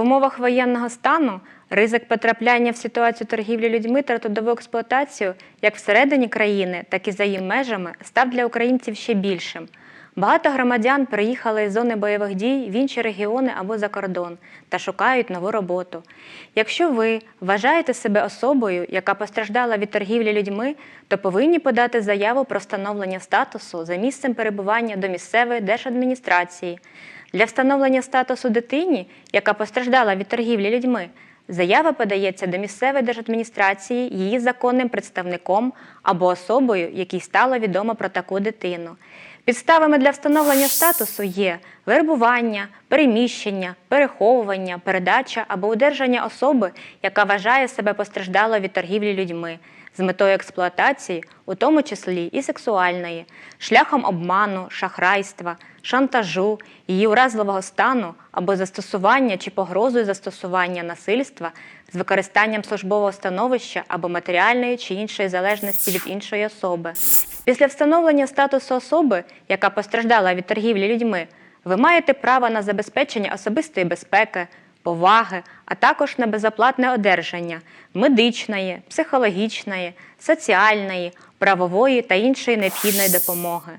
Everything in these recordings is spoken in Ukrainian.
умовах воєнного стану ризик потрапляння в ситуацію торгівлі людьми та трудову експлуатацію як всередині країни, так і за її межами став для українців ще більшим. Багато громадян приїхали з зони бойових дій в інші регіони або за кордон та шукають нову роботу. Якщо ви вважаєте себе особою, яка постраждала від торгівлі людьми, то повинні подати заяву про встановлення статусу за місцем перебування до місцевої держадміністрації. Для встановлення статусу дитині, яка постраждала від торгівлі людьми, заява подається до місцевої держадміністрації її законним представником або особою, якій стало відомо про таку дитину. Підставами для встановлення статусу є вербування, переміщення, переховування, передача або удержання особи, яка вважає себе постраждалою від торгівлі людьми з метою експлуатації, у тому числі і сексуальної, шляхом обману, шахрайства, шантажу, її уразливого стану або застосування чи погрозою застосування насильства з використанням службового становища або матеріальної чи іншої залежності від іншої особи. Після встановлення статусу особи, яка постраждала від торгівлі людьми, ви маєте право на забезпечення особистої безпеки, поваги, а також на безоплатне одержання медичної, психологічної, соціальної, правової та іншої необхідної допомоги,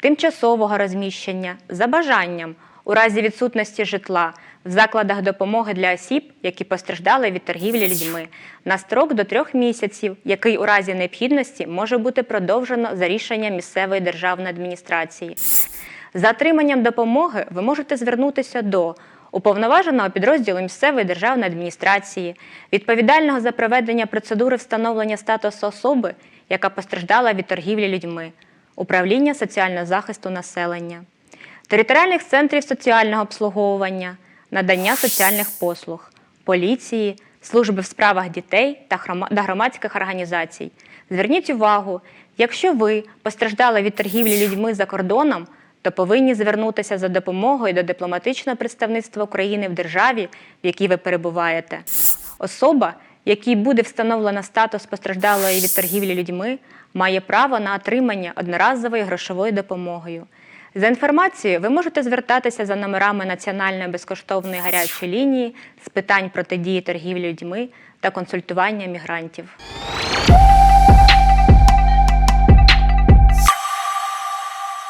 тимчасового розміщення за бажанням у разі відсутності житла в закладах допомоги для осіб, які постраждали від торгівлі людьми, на строк до трьох місяців, який у разі необхідності може бути продовжено за рішенням місцевої державної адміністрації. За отриманням допомоги ви можете звернутися до уповноваженого підрозділу місцевої державної адміністрації, відповідального за проведення процедури встановлення статусу особи, яка постраждала від торгівлі людьми, управління соціального захисту населення, територіальних центрів соціального обслуговування, надання соціальних послуг, поліції, служби в справах дітей та громадських організацій. Зверніть увагу, якщо ви постраждали від торгівлі людьми за кордоном, то повинні звернутися за допомогою до дипломатичного представництва України в державі, в якій ви перебуваєте. Особа, якій буде встановлено статус постраждалої від торгівлі людьми, має право на отримання одноразової грошової допомогою. За інформацією, ви можете звертатися за номерами Національної безкоштовної гарячої лінії з питань протидії торгівлі людьми та консультування мігрантів.